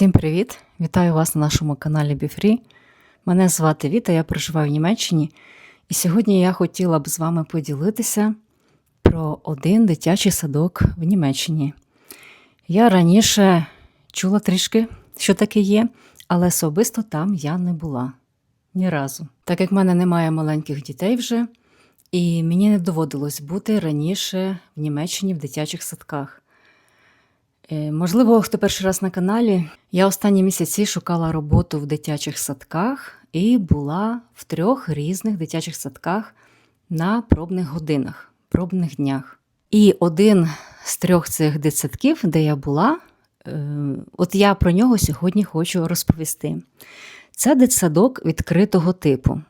Всім привіт! Вітаю вас на нашому каналі BeFree. Мене звати Віта, я проживаю в Німеччині, і сьогодні я хотіла б з вами поділитися про один дитячий садок в Німеччині. Я раніше чула трішки, що таке є, але особисто там я не була ні разу. Так як в мене немає маленьких дітей вже, і мені не доводилось бути раніше в Німеччині в дитячих садках. Е, Можливо, хто перший раз на каналі. Я останні місяці шукала роботу в дитячих садках і була в трьох різних дитячих садках на пробних годинах, пробних днях. І один з трьох цих дитсадків, де я була, е, от я про нього сьогодні хочу розповісти. Це дитсадок відкритого типу.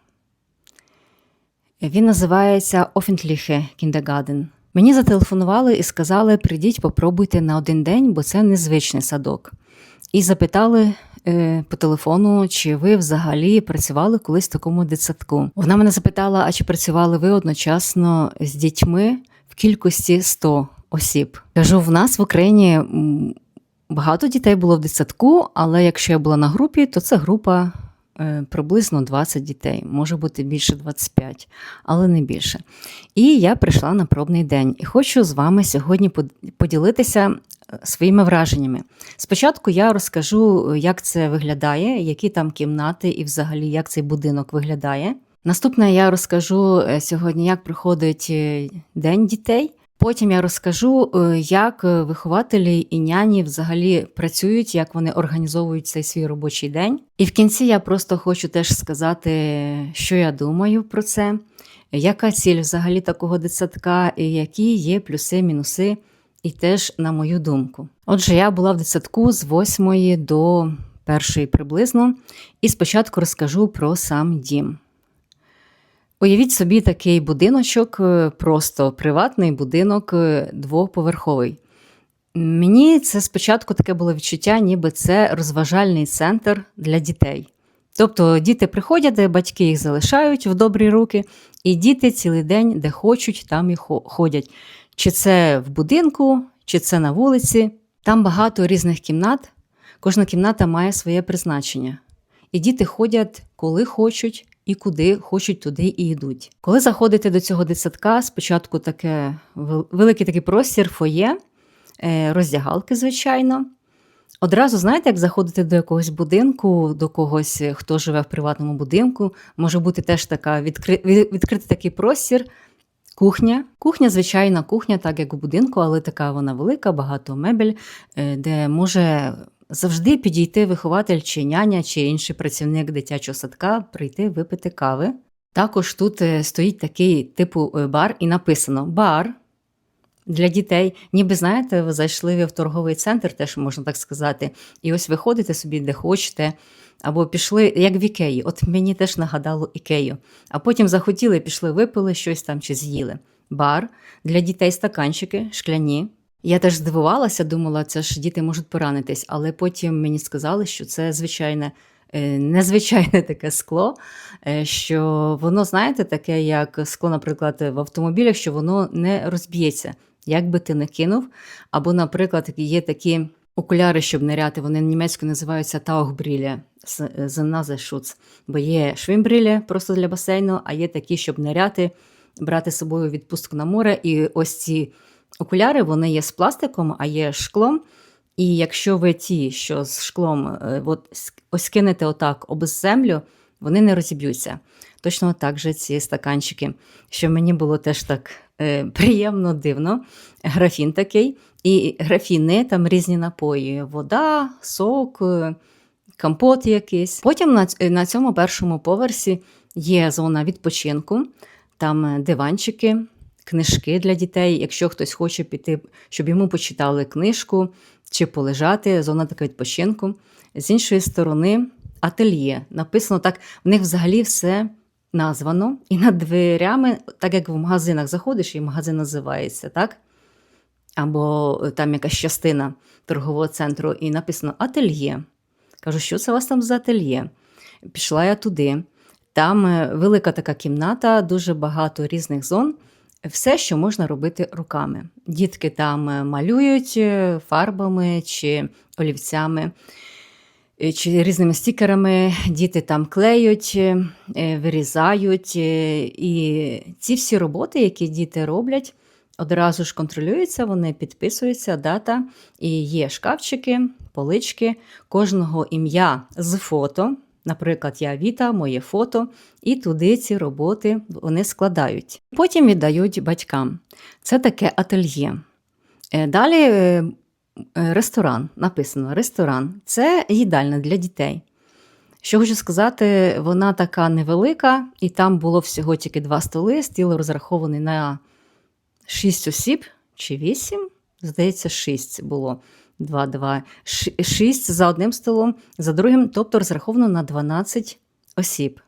Він називається Offentliche Kindergarten. Мені зателефонували і сказали: прийдіть, попробуйте на один день, бо це незвичний садок. І запитали е, по телефону, чи ви взагалі працювали колись в такому дитсадку. Вона мене запитала, а чи працювали ви одночасно з дітьми в кількості 100 осіб. Кажу, в нас в Україні багато дітей було в дитсадку, але якщо я була на групі, то це група приблизно 20 дітей, може бути більше 25, але не більше. І я прийшла на пробний день і хочу з вами сьогодні поділитися е, своїми враженнями. Спочатку я розкажу, як це виглядає, які там кімнати і взагалі як цей будинок виглядає. Наступне я розкажу е, сьогодні, як проходить е, День дітей. Потім я розкажу, е, як е, вихователі і няні взагалі працюють, як вони організовують цей свій робочий день. І в кінці я просто хочу теж сказати, що я думаю про це, яка ціль взагалі такого дитсадка, і які є плюси, мінуси, і теж на мою думку. Отже, я була в дитсадку з 8 до 1 приблизно, і спочатку розкажу про сам дім. Уявіть собі такий будиночок, е, просто приватний будинок е, двоповерховий. Мені це спочатку таке було відчуття, ніби це розважальний центр для дітей. Тобто діти приходять, де батьки їх залишають в добрі руки, і діти цілий день, де хочуть, там і ходять. Чи це в будинку, чи це на вулиці. Там багато різних кімнат. Кожна кімната має своє призначення. І діти ходять, коли хочуть, і куди хочуть, туди і йдуть. Коли заходите до цього дитсадка, спочатку таке великий такий простір, фоє, е, роздягалки, звичайно. Одразу знаєте, як заходити до якогось будинку, до когось, е, хто живе в приватному будинку, може бути теж така відкри... відкритий такий простір. Кухня. Кухня, звичайна кухня, так як у будинку, але така вона велика, багато мебель, е, де може завжди підійти вихователь чи няня, чи інший працівник дитячого садка, прийти випити кави. Також тут е, стоїть такий типу е, бар, і написано бар для дітей. Ніби знаєте, ви зайшли в торговий центр, теж можна так сказати, і ось виходите собі, де хочете. Або пішли, як в Ікеї. От мені теж нагадало Ікею. А потім захотіли, пішли, випили щось там чи з'їли. Бар для дітей стаканчики, шкляні. Я теж здивувалася, думала, це ж діти можуть поранитись, але потім мені сказали, що це звичайне, е, незвичайне таке скло, е, що воно, знаєте, таке, як скло, наприклад, в автомобілях, що воно не розб'ється, як би ти не кинув. Або, наприклад, є такі окуляри, щоб ниряти, вони німецькою називаються таухбріля, Шуц. Бо є швимбрілі просто для басейну, а є такі, щоб ниряти, брати з собою відпустку на море. І ось ці окуляри вони є з пластиком, а є шклом. І якщо ви ті, що з шклом, е, от, ось кинете отак об землю, вони не розіб'ються. Точно так же ці стаканчики, що мені було теж так е, приємно, дивно. Графін такий. І графіни, там різні напої: вода, сок, е, компот якийсь. Потім на, на цьому першому поверсі є зона відпочинку, там е, диванчики, книжки для дітей. Якщо хтось хоче піти, щоб йому почитали книжку чи полежати, зона така відпочинку. З іншої сторони, ательє. Написано так, в них взагалі все названо. І над дверями, так як в магазинах заходиш, і магазин називається, так? Або е, там якась частина торгового центру, і написано ательє. Кажу, що це у вас там за ательє? Пішла я туди. Там е, велика така кімната, дуже багато різних зон. Все, що можна робити руками. Дітки там е, малюють фарбами чи олівцями. Е, чи різними стікерами діти там клеють, е, вирізають. е, І ці всі роботи, які діти роблять, одразу ж контролюються, вони підписуються, дата, і є шкафчики, полички, кожного ім'я з фото. Наприклад, я Віта, моє фото, і туди ці роботи вони складають. Потім віддають батькам. Це таке ательє. Далі ресторан. Написано ресторан. Це їдальня для дітей. Що хочу сказати, вона така невелика, і там було всього тільки два столи, стіл розрахований на 6 осіб чи 8, здається, 6 було. 2, 2, 6 за одним столом, за другим, тобто розраховано на 12 осіб.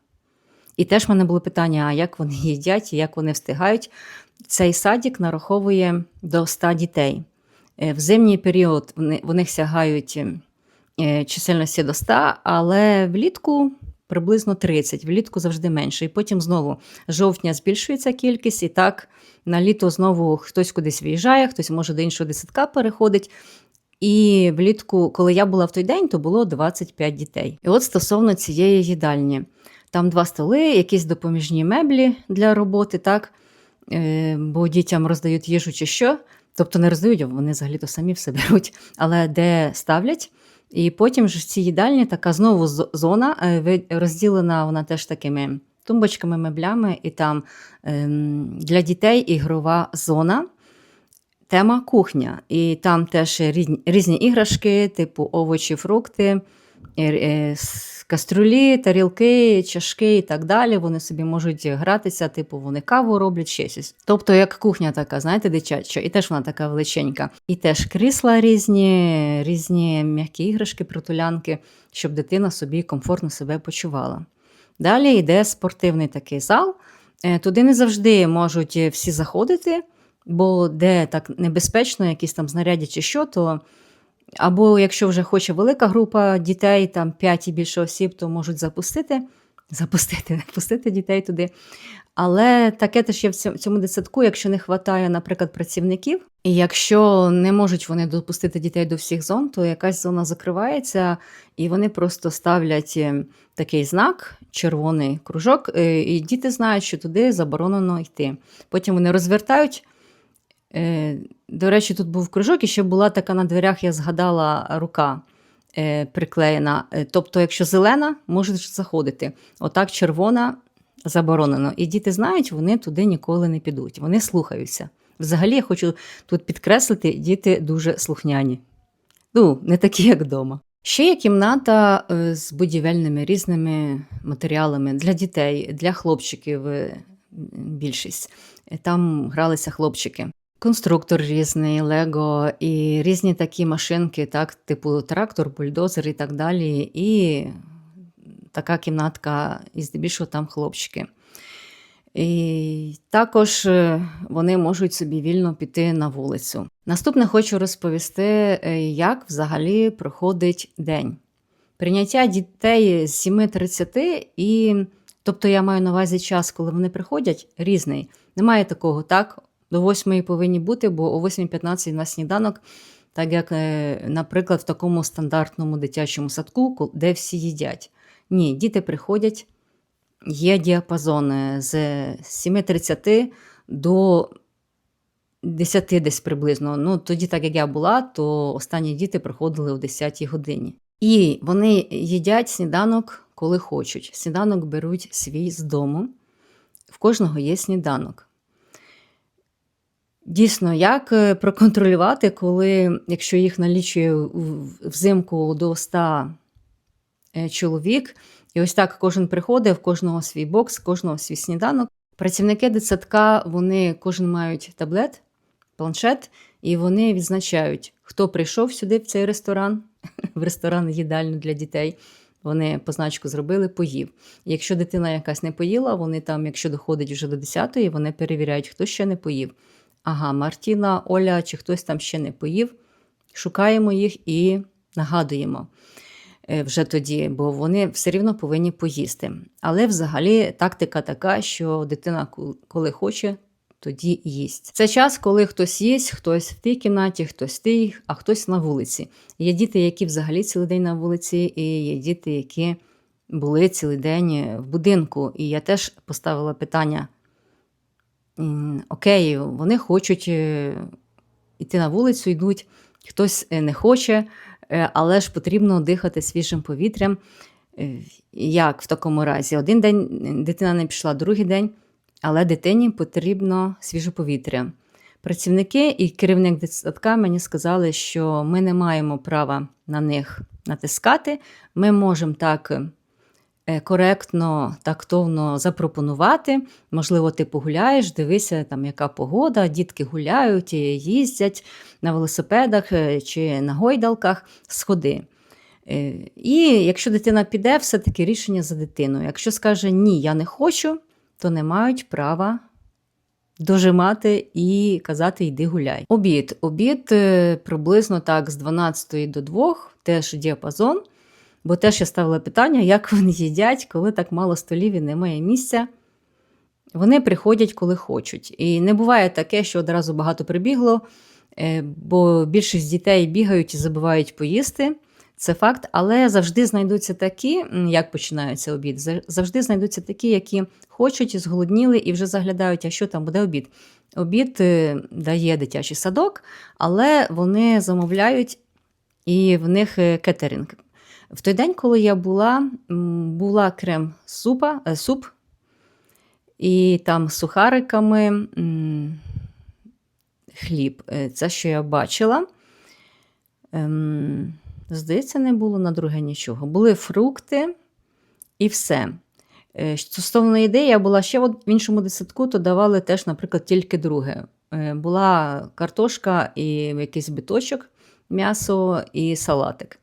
І теж в мене було питання: а як вони їдять і як вони встигають? Цей садик нараховує до 100 дітей. Е, В зимній період вони, сягають е, чисельності до 100, але влітку приблизно 30, влітку завжди менше. І потім знову жовтня збільшується кількість, і так на літо знову хтось кудись виїжджає, хтось може до іншого десятка переходить. І влітку, коли я була в той день, то було 25 дітей. І от стосовно цієї їдальні, там два столи, якісь допоміжні меблі для роботи, так? Е, бо дітям роздають їжу чи що. Тобто не роздають, вони взагалі-то самі все беруть, але де ставлять. І потім ж в цій їдальні така знову зона е, розділена вона теж такими тумбочками, меблями, і там ем, для дітей ігрова зона. Тема кухня. І там теж різні, різні іграшки, типу овочі, фрукти, е, е, каструлі, тарілки, чашки і так далі. Вони собі можуть гратися, типу, вони каву роблять щось. Тобто, як кухня така, знаєте, дитяча, і теж вона така величенька. І теж крісла різні, різні м'які іграшки, притулянки, щоб дитина собі комфортно себе почувала. Далі йде спортивний такий зал. Е, Туди не завжди можуть всі заходити, бо де так небезпечно, якісь там знаряддя чи що, то або якщо вже хоче велика група дітей, там 5 і більше осіб, то можуть запустити, запустити, пустити дітей туди. Але таке теж є в цьому- цьому дитсадку, якщо не вистачає, наприклад, працівників, і якщо не можуть вони допустити дітей до всіх зон, то якась зона закривається, і вони просто ставлять е, такий знак, червоний кружок, е, і діти знають, що туди заборонено йти. Потім вони розвертають. Е, До речі, тут був кружок, і ще була така на дверях, я згадала рука е, приклеєна. Е, Тобто, якщо зелена, можеш заходити. Отак червона заборонено. І діти знають, вони туди ніколи не підуть. Вони слухаються. Взагалі, я хочу тут підкреслити, діти дуже слухняні. Ну, не такі, як вдома. Ще є кімната з будівельними різними матеріалами для дітей, для хлопчиків більшість. Там гралися хлопчики. Конструктор різний, Лего і різні такі машинки, так, типу трактор, бульдозер і так далі. І така кімнатка, і здебільшого там хлопчики. І також е, вони можуть собі вільно піти на вулицю. Наступне хочу розповісти, е, як взагалі проходить день. Прийняття дітей з 7.30 і, тобто я маю на увазі час, коли вони приходять, різний. Немає такого, так, до 8 повинні бути, бо о 8.15 на сніданок, так як, е, наприклад, в такому стандартному дитячому садку, де всі їдять. Ні, діти приходять, є діапазон з 7.30 до 10 десь приблизно. Ну, тоді, так як я була, то останні діти приходили о 10 годині. І вони їдять сніданок, коли хочуть. Сніданок беруть свій з дому. В кожного є сніданок. Дійсно, як е, проконтролювати, коли, якщо їх налічує взимку до 100 е, чоловік, і ось так кожен приходить, в кожного свій бокс, в кожного свій сніданок. Працівники дитсадка, вони кожен мають таблет, планшет, і вони відзначають, хто прийшов сюди в цей ресторан, в ресторан їдальню для дітей. Вони позначку зробили, поїв. Якщо дитина якась не поїла, вони там, якщо доходить вже до 10-ї, вони перевіряють, хто ще не поїв. Ага, Мартіна, Оля чи хтось там ще не поїв. Шукаємо їх і нагадуємо е, вже тоді, бо вони все рівно повинні поїсти. Але взагалі тактика така, що дитина, коли хоче, тоді їсть. Це час, коли хтось їсть, хтось в тій кімнаті, хтось в тій, а хтось на вулиці. Є діти, які взагалі цілий день на вулиці, і є діти, які були цілий день в будинку. І я теж поставила питання: окей, вони хочуть е, йти на вулицю, йдуть, хтось е, не хоче, е, але ж потрібно дихати свіжим повітрям. Е, Як в такому разі? Один день дитина не пішла, другий день, але дитині потрібно свіже повітря. Працівники і керівник дитсадка мені сказали, що ми не маємо права на них натискати. Ми можемо так е, коректно, тактовно запропонувати. Можливо, ти погуляєш, дивися, там, яка погода, дітки гуляють, їздять на велосипедах е, чи на гойдалках, сходи. Е, І якщо дитина піде, все-таки рішення за дитиною. Якщо скаже ні, я не хочу, то не мають права дожимати і казати йди гуляй. Обід. Обід е, приблизно так з 12 до 2, теж діапазон. Бо теж я ставила питання, як вони їдять, коли так мало столів і немає місця. Вони приходять, коли хочуть. І не буває таке, що одразу багато прибігло, е, бо більшість дітей бігають і забувають поїсти. Це факт, але завжди знайдуться такі, як починається обід. Завжди знайдуться такі, які хочуть, зголодніли і вже заглядають, а що там буде обід. Обід е, дає дитячий садок, але вони замовляють і в них е, кетеринг. В той день, коли я була, була крем супа, е, суп, і там сухариками хліб. Е, Це, що я бачила. Ем, Здається, не було на друге нічого. Були фрукти і все. Е, Стосовно ідеї, я була ще в іншому десятку, то давали теж, наприклад, тільки друге. Була картошка і якийсь биточок, м'ясо і салатик.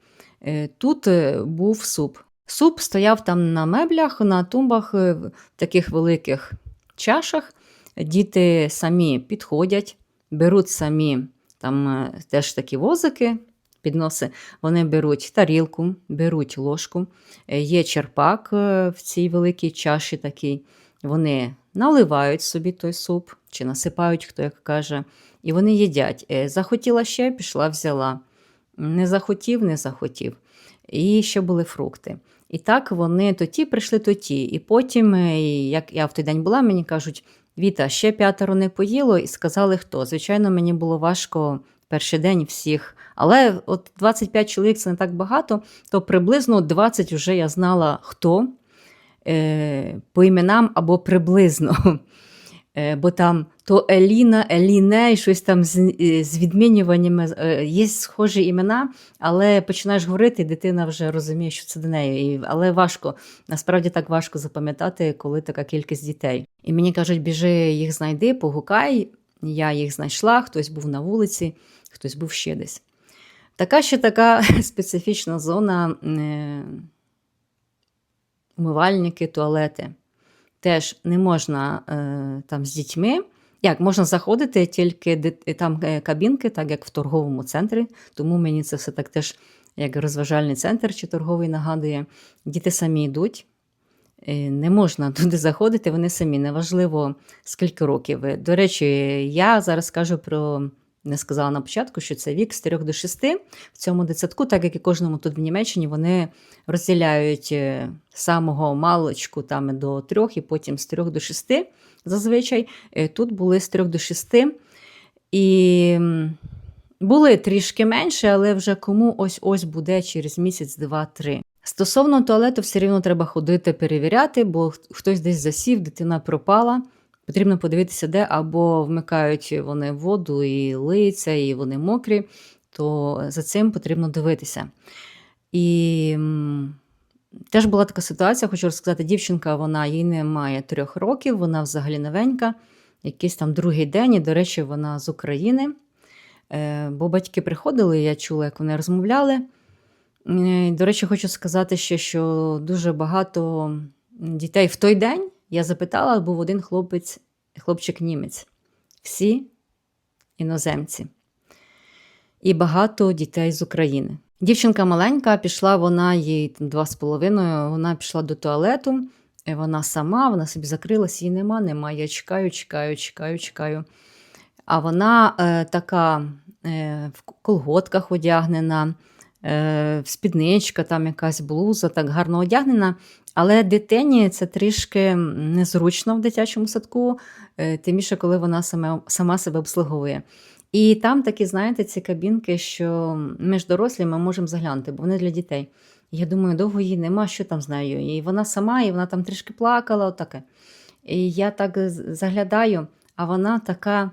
Е, Тут е, був суп. Суп стояв там на меблях, на тумбах, е, в таких великих чашах. Діти самі підходять, беруть самі там теж такі возики, підноси. Вони беруть тарілку, беруть ложку. Є черпак в цій великій чаші такий. Вони наливають собі той суп чи насипають, хто як каже, і вони їдять. Захотіла ще, пішла, взяла. Не захотів, не захотів. І ще були фрукти. І так вони то ті прийшли, то ті. І потім, е, як я в той день була, мені кажуть, Віта, ще п'ятеро не поїло, і сказали, хто. Звичайно, мені було важко перший день всіх. Але от 25 чоловік це не так багато, то приблизно 20 вже я знала, хто е, по іменам або приблизно. Е, бо там то Еліна, Еліне, і щось там з, е, з відмінюваннями. Е, Є схожі імена, але починаєш говорити, і дитина вже розуміє, що це до неї. І, але важко, насправді так важко запам'ятати, коли така кількість дітей. І мені кажуть, біжи їх знайди, погукай. Я їх знайшла, хтось був на вулиці, хтось був ще десь. Така ще така специфічна зона е, умивальники, туалети. Теж не можна е, там з дітьми. Як можна заходити тільки там е, кабінки, так як в торговому центрі, тому мені це все так теж як розважальний центр чи торговий нагадує. Діти самі йдуть, е, не можна туди заходити, вони самі, неважливо скільки років. Е, До речі, я зараз кажу про, не сказала на початку, що це вік з 3 до 6 в цьому дитсадку, так як і кожному тут в Німеччині, вони розділяють е, самого маличку там до 3, і потім з 3 до 6 зазвичай. Е, Тут були з 3 до 6. І були трішки менше, але вже кому ось-ось буде через місяць, два-три. Стосовно туалету, все рівно треба ходити перевіряти, бо хтось десь засів, дитина пропала. Потрібно подивитися, де або вмикають вони воду і лиються, і вони мокрі, то за цим потрібно дивитися. І теж була така ситуація, хочу розказати, дівчинка, вона їй не має трьох років, вона взагалі новенька, якийсь там другий день, і, до речі, вона з України. Е, Бо батьки приходили, я чула, як вони розмовляли. Е, До речі, хочу сказати ще, що дуже багато дітей в той день я запитала, був один хлопець, хлопчик-німець. Всі іноземці. І багато дітей з України. Дівчинка маленька, пішла вона їй два з половиною, вона пішла до туалету, вона сама, вона собі закрилась, її нема, нема. Я чекаю, чекаю, чекаю, чекаю. А вона е, така е, в колготках одягнена, е, спідничка, там якась блуза, так гарно одягнена. Але дитині це трішки незручно в дитячому садку, е, тим більше, коли вона сама, сама себе обслуговує. І там такі, знаєте, ці кабінки, що ми ж дорослі, ми можемо заглянути, бо вони для дітей. Я думаю, довго її нема, що там з нею. І вона сама, і вона там трішки плакала, отаке. І я так заглядаю, а вона така,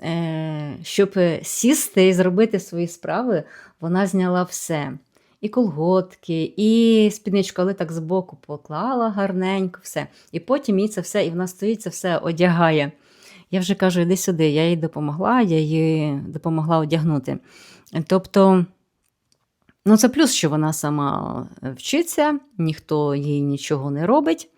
е, щоб сісти і зробити свої справи, вона зняла все. І колготки, і спідничку, але так збоку поклала гарненько, все. І потім їй це все, і вона стоїть, це все одягає. Я вже кажу, іди сюди, я їй допомогла, я їй допомогла одягнути. Тобто, ну це плюс, що вона сама вчиться, ніхто їй нічого не робить.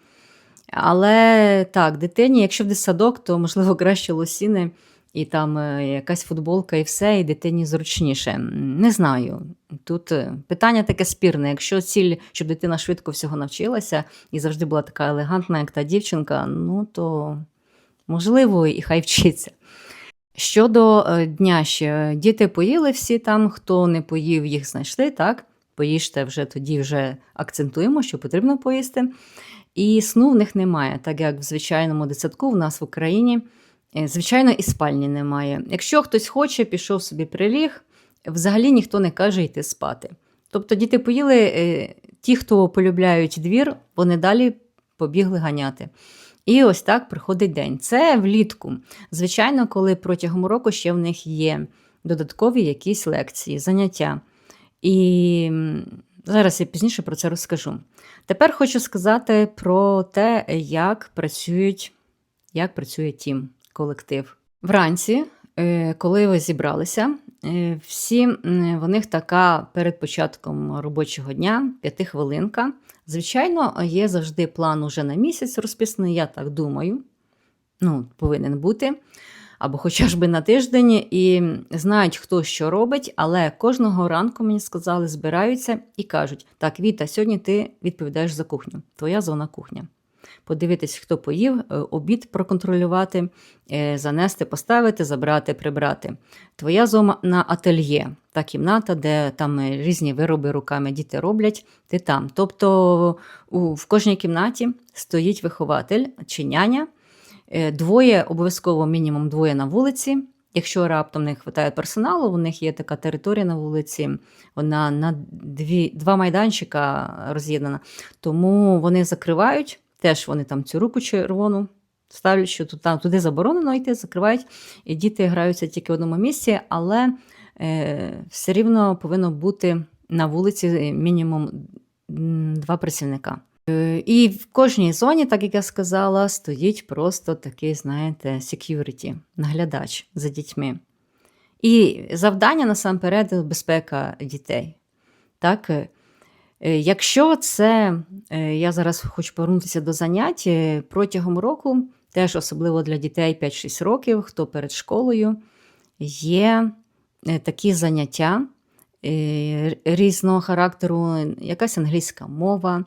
Але так, дитині, якщо в дитсадок, то можливо краще лосіни і там е, якась футболка і все, і дитині зручніше. Не знаю. Тут е, питання таке спірне. Якщо ціль, щоб дитина швидко всього навчилася і завжди була така елегантна, як та дівчинка, ну то можливо, і хай вчиться. Щодо е, дня ще, діти поїли всі там, хто не поїв, їх знайшли, так? Поїжте вже тоді вже акцентуємо, що потрібно поїсти. І сну в них немає, так як в звичайному дитсадку в нас в Україні, е, звичайно, і спальні немає. Якщо хтось хоче, пішов собі приліг, взагалі ніхто не каже йти спати. Тобто діти поїли, е, ті, хто полюбляють двір, вони далі побігли ганяти. І ось так приходить день. Це влітку. Звичайно, коли протягом року ще в них є додаткові якісь лекції, заняття. І зараз я пізніше про це розкажу. Тепер хочу сказати про те, як працюють, як працює тім, колектив. Вранці, е, коли ви зібралися, е, всі в них така перед початком робочого дня п'ятихвилинка. Звичайно, є завжди план уже на місяць розписаний, я так думаю. Ну, повинен бути. Або хоча би на тиждень, і знають, хто що робить, але кожного ранку мені сказали, збираються і кажуть: так, Віта, сьогодні ти відповідаєш за кухню, твоя зона кухня. Подивитись, хто поїв, е, обід проконтролювати, е, занести, поставити, забрати, прибрати. Твоя зона на ательє, та кімната, де там е, різні вироби руками діти роблять, ти там. Тобто в кожній кімнаті стоїть вихователь чи няня, Двоє, обов'язково мінімум двоє на вулиці. Якщо раптом не вистачає персоналу, у них є така територія на вулиці, вона на дві, два майданчика роз'єднана. Тому вони закривають, теж вони там цю руку червону ставлять, що тут, там, туди заборонено йти, закривають, і діти граються тільки в одному місці, але е, все рівно повинно бути на вулиці мінімум два працівника. Е, І в кожній зоні, так як я сказала, стоїть просто такий, знаєте, security, наглядач за дітьми. І завдання насамперед безпека дітей. Так? Е, Якщо це, е, я зараз хочу повернутися до занять е, протягом року, теж особливо для дітей 5-6 років, хто перед школою, є такі заняття різного характеру, якась англійська мова,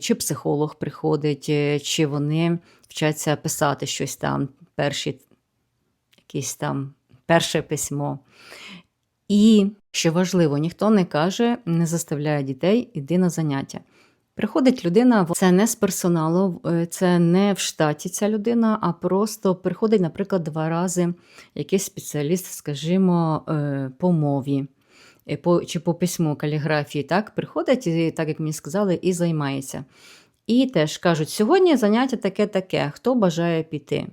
чи психолог приходить, чи вони вчаться писати щось там, перші, якісь там перше письмо. І, що важливо, ніхто не каже, не заставляє дітей іди на заняття. Приходить людина, це не з персоналу, е, це не в штаті ця людина, а просто приходить, наприклад, два рази якийсь спеціаліст, скажімо, е, по мові е, чи по письму каліграфії. Так, приходить, і, так як мені сказали, і займається. І теж кажуть, сьогодні заняття таке-таке, хто бажає піти.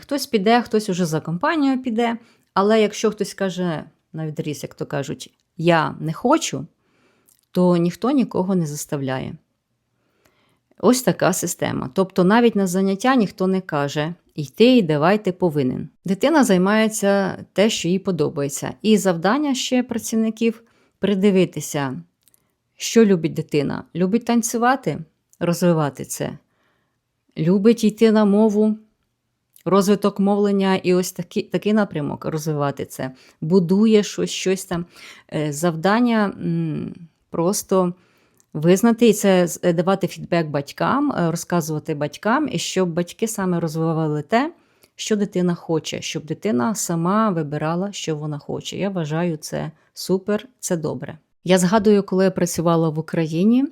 Хтось піде, хтось уже за компанію піде, але якщо хтось каже, навіть ріс, як то кажуть, я не хочу, то ніхто нікого не заставляє. Ось така система. Тобто навіть на заняття ніхто не каже йти і давай ти повинен. Дитина займається те, що їй подобається. І завдання ще працівників придивитися, що любить дитина. Любить танцювати, розвивати це. Любить йти на мову, розвиток мовлення і ось такий, такий напрямок розвивати це. Будує щось, щось там. Е, Завдання просто Визнати і це е, давати фідбек батькам, е, розказувати батькам, і щоб батьки саме розвивали те, що дитина хоче, щоб дитина сама вибирала, що вона хоче. Я вважаю це супер, це добре. Я згадую, коли я працювала в Україні,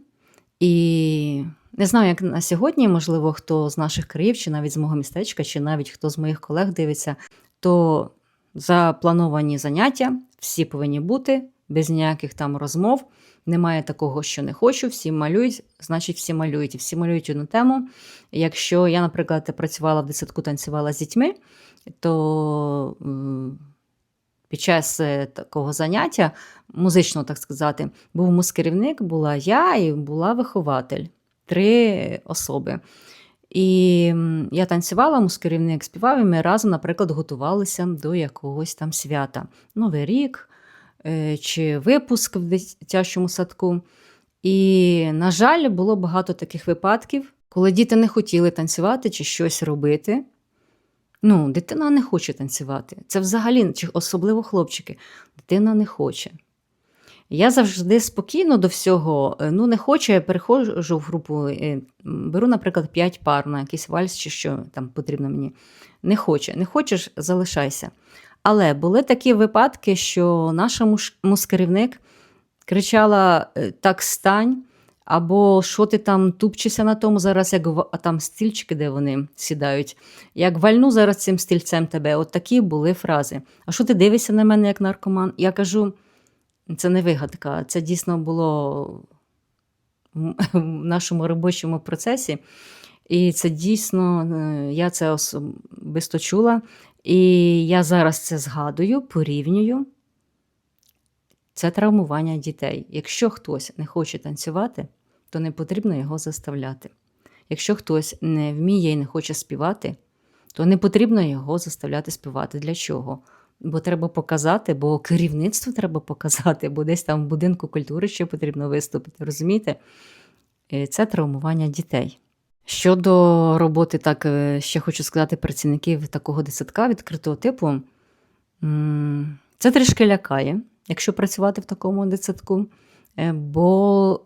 і не знаю, як на сьогодні, можливо, хто з наших країв, чи навіть з мого містечка, чи навіть хто з моїх колег дивиться, то заплановані заняття всі повинні бути без ніяких там розмов. Немає такого, що не хочу, всі малюють, значить, всі малюють. І всі малюють одну тему. Якщо я, наприклад, працювала в дитсадку, танцювала з дітьми, то під час е, такого заняття, музичного, так сказати, був мускерівник, була я і була вихователь. Три особи. І я танцювала, мускерівник співав, і ми разом, наприклад, готувалися до якогось там свята. Новий рік е, чи випуск в дитячому садку. І, на жаль, було багато таких випадків, коли діти не хотіли танцювати чи щось робити. Ну, дитина не хоче танцювати. Це взагалі, чи особливо хлопчики, дитина не хоче. Я завжди спокійно до всього, е, ну не хочу, я переходжу в групу, е, беру, наприклад, 5 пар на якийсь вальс чи що там потрібно мені. Не хоче, не хочеш, залишайся. Але були такі випадки, що наша мускерівник кричала: е, так стань, або що ти там тупчешся на тому зараз, як в- а там стільчики, де вони сідають. Як вальну зараз цим стільцем тебе. От такі були фрази. А що ти дивишся на мене як наркоман? Я кажу, це не вигадка, це дійсно було в в нашому робочому процесі. І це дійсно, е, я це особисто чула. І я зараз це згадую, порівнюю. Це травмування дітей. Якщо хтось не хоче танцювати, то не потрібно його заставляти. Якщо хтось не вміє і не хоче співати, то не потрібно його заставляти співати. Для чого? Бо треба показати, бо керівництву треба показати, бо десь там в будинку культури ще потрібно виступити. Розумієте? І Це травмування дітей. Щодо роботи, так е, ще хочу сказати працівників такого дитсадка відкритого типу, це трішки лякає, якщо працювати в такому дитсадку, Е, бо,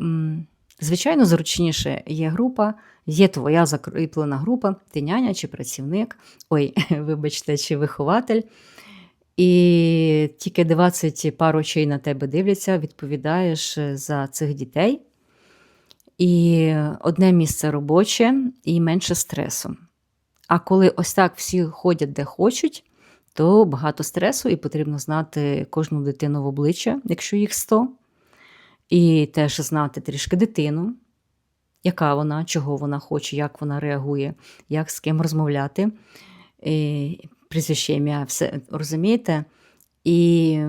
звичайно, зручніше є група, є твоя закріплена група, ти няня чи працівник, ой, вибачте, чи вихователь. І тільки 20 пар очей на тебе дивляться, відповідаєш е, за цих дітей. І одне місце робоче, і менше стресу. А коли ось так всі ходять де хочуть, то багато стресу, і потрібно знати кожну дитину в обличчя, якщо їх 100. І теж знати трішки дитину, яка вона, чого вона хоче, як вона реагує, як з ким розмовляти. І прізвище ім'я, все розумієте? І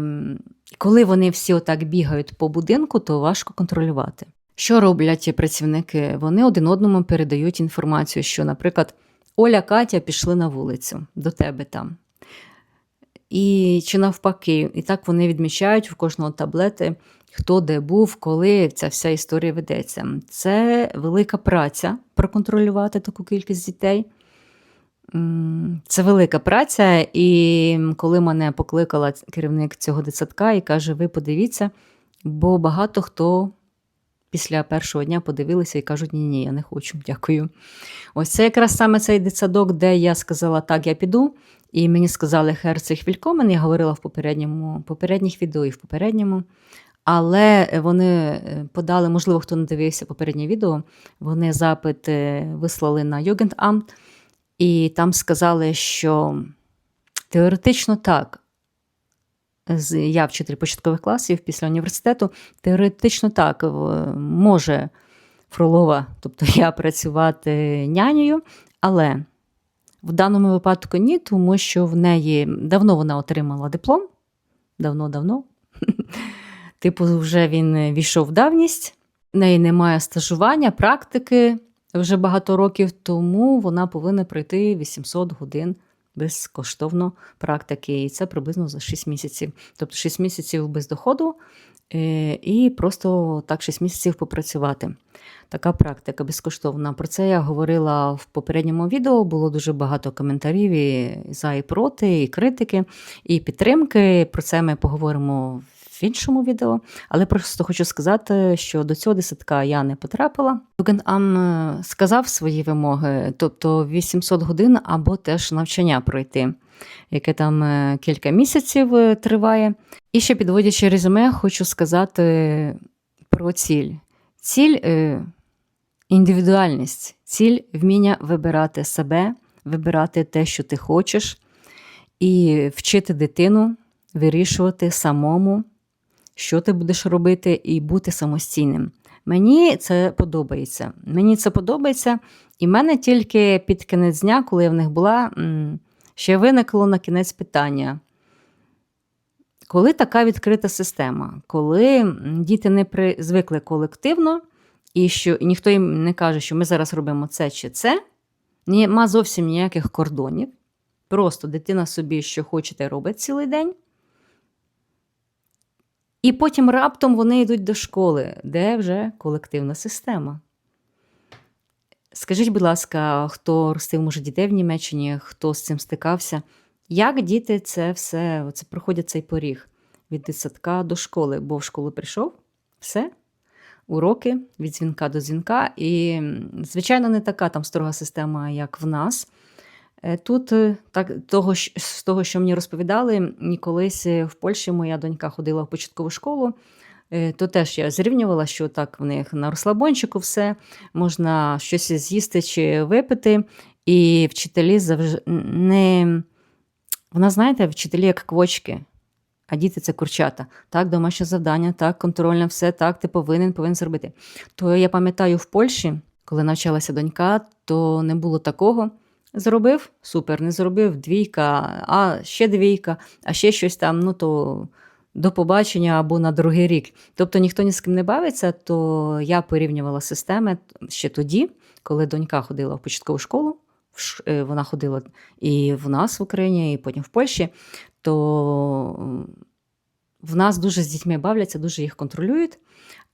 коли вони всі отак бігають по будинку, то важко контролювати. Що роблять працівники? Вони один одному передають інформацію, що, наприклад, Оля Катя пішли на вулицю до тебе там. І чи навпаки, і так вони відмічають в кожного таблети, хто де був, коли ця вся історія ведеться. Це велика праця проконтролювати таку кількість дітей. Це велика праця, і коли мене покликала керівник цього дитсадка і каже: Ви подивіться, бо багато хто після першого дня подивилися і кажуть: ні, ні, я не хочу, дякую. Ось це якраз саме цей дитсадок, де я сказала, так, я піду. І мені сказали Херцег Вількомен, я говорила в попередньому, попередніх відео і в попередньому. Але вони е, подали, можливо, хто не дивився попереднє відео, вони запит е, вислали на Югендамт, і там сказали, що теоретично так, я вчитель початкових класів після університету, теоретично так може Фролова, тобто я працювати нянею, але в даному випадку ні, тому що в неї давно вона отримала диплом. Давно-давно. Типу, вже він війшов в давність, в неї немає стажування, практики вже багато років, тому вона повинна пройти 800 годин безкоштовно практики. І це приблизно за 6 місяців. Тобто 6 місяців без доходу і просто так 6 місяців попрацювати. Така практика безкоштовна. Про це я говорила в попередньому відео. Було дуже багато коментарів і за і проти, і критики, і підтримки. Про це ми поговоримо в іншому відео. Але просто хочу сказати, що до цього десятка я не потрапила. Югенам е, сказав свої вимоги, тобто 800 годин або теж навчання пройти, яке там е, кілька місяців е, триває. І ще підводячи резюме, хочу сказати про ціль. Ціль е, індивідуальність, ціль вміння вибирати себе, вибирати те, що ти хочеш, і вчити дитину вирішувати самому, що ти будеш робити, і бути самостійним. Мені це подобається. Мені це подобається, і в мене тільки під кінець дня, коли я в них була, ще виникло на кінець питання. Коли така відкрита система, коли діти не звикли колективно, і що ніхто їм не каже, що ми зараз робимо це чи це, нема зовсім ніяких кордонів. Просто дитина собі, що хоче, та й робить цілий день. І потім раптом вони йдуть до школи, де вже колективна система. Скажіть, будь ласка, хто ростив може дітей в Німеччині, хто з цим стикався? Як діти це все оце проходять цей поріг від дитсадка до школи? Бо в школу прийшов, все, уроки від дзвінка до дзвінка. І, звичайно, не така там строга система, як в нас. Е, Тут е, так, того, з того, що мені розповідали, і колись е, в Польщі моя донька ходила в початкову школу, то теж я зрівнювала, що так в них на розслабончику все, можна щось з'їсти чи випити, і вчителі завжди не. Вона, знаєте, вчителі як квочки, а діти це курчата. Так, домашнє завдання, так, контрольне все, так, ти повинен, повинен зробити. То я пам'ятаю в Польщі, коли навчалася донька, то не було такого. Зробив супер, не зробив двійка, а ще двійка, а ще щось там, ну то до побачення або на другий рік. Тобто ніхто ні з ким не бавиться, то я порівнювала системи ще тоді, коли донька ходила в початкову школу. е, Вона ходила і в нас в Україні, і потім в Польщі, то в нас дуже з дітьми бавляться, дуже їх контролюють.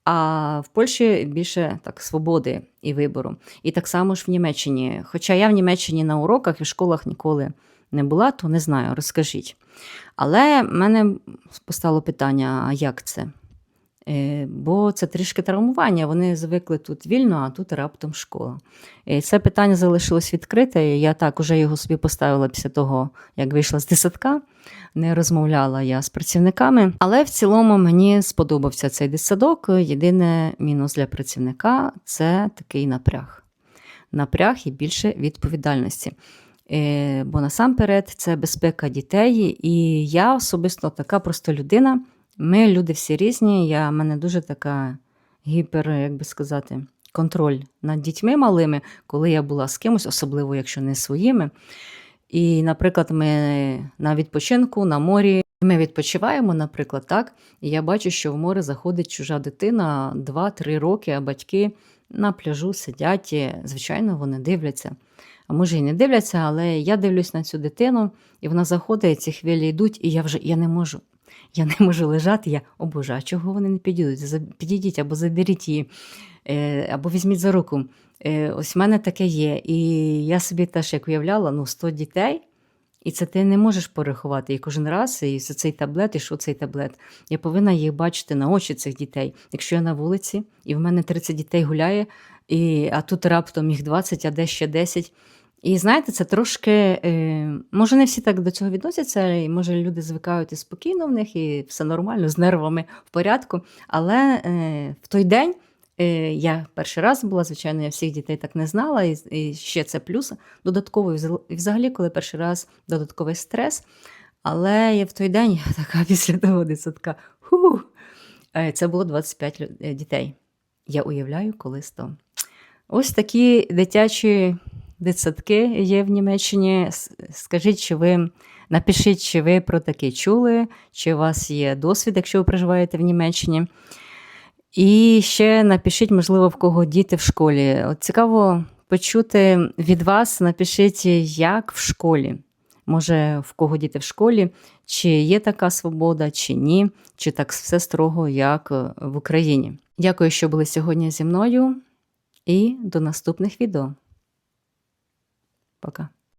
А в Польщі більше так свободи і вибору. І так само ж в Німеччині. Хоча я в Німеччині на уроках і в школах ніколи не була, то не знаю, розкажіть. Але в мене постало питання: як це? Е, Бо це трішки травмування. Вони звикли тут вільно, а тут раптом школа. І це питання залишилось відкрите. Я так уже його собі поставила після того, як вийшла з десятка. Не розмовляла я з працівниками, але в цілому мені сподобався цей дитсадок. Єдине мінус для працівника це такий напряг. Напряг і більше відповідальності. Е, Бо насамперед це безпека дітей, і я особисто така просто людина. Ми люди всі різні. Я в мене дуже така гіпер, як би сказати, контроль над дітьми малими, коли я була з кимось, особливо якщо не своїми. І, наприклад, ми на відпочинку на морі. Ми відпочиваємо, наприклад, так, і я бачу, що в море заходить чужа дитина 2-3 роки, а батьки на пляжу сидять. і, Звичайно, вони дивляться. Може і не дивляться, але я дивлюсь на цю дитину, і вона заходить, ці хвилі йдуть, і я вже я не можу. Я не можу лежати. Я о Боже, а чого вони не підійдуть? Підійдіть або заберіть її, е, або візьміть за руку. Е, Ось в мене таке є. І я собі теж як уявляла, ну 100 дітей, і це ти не можеш порахувати. І кожен раз, і за цей таблет, і що цей таблет. Я повинна їх бачити на очі цих дітей. Якщо я на вулиці, і в мене 30 дітей гуляє, і, а тут раптом їх 20, а де ще 10. І знаєте, це трошки, е, може, не всі так до цього відносяться, і може люди звикають і спокійно в них, і все нормально, з нервами в порядку. Але е, в той день е, я перший раз була, звичайно, я всіх дітей так не знала, і, ще це плюс додатковий. взагалі, коли перший раз додатковий стрес. Але я в той день я така після того е, це було 25 лю- е, дітей. Я уявляю, коли 100. Ось такі дитячі дитсадки є в Німеччині. Скажіть, чи ви напишіть, чи ви про таке чули, чи у вас є досвід, якщо ви проживаєте в Німеччині. І ще напишіть, можливо, в кого діти в школі. От цікаво почути від вас, напишіть, як в школі. Може, в кого діти в школі, чи є така свобода, чи ні, чи так все строго, як е, в Україні. Дякую, що були сьогодні зі мною, і до наступних відео. Пока.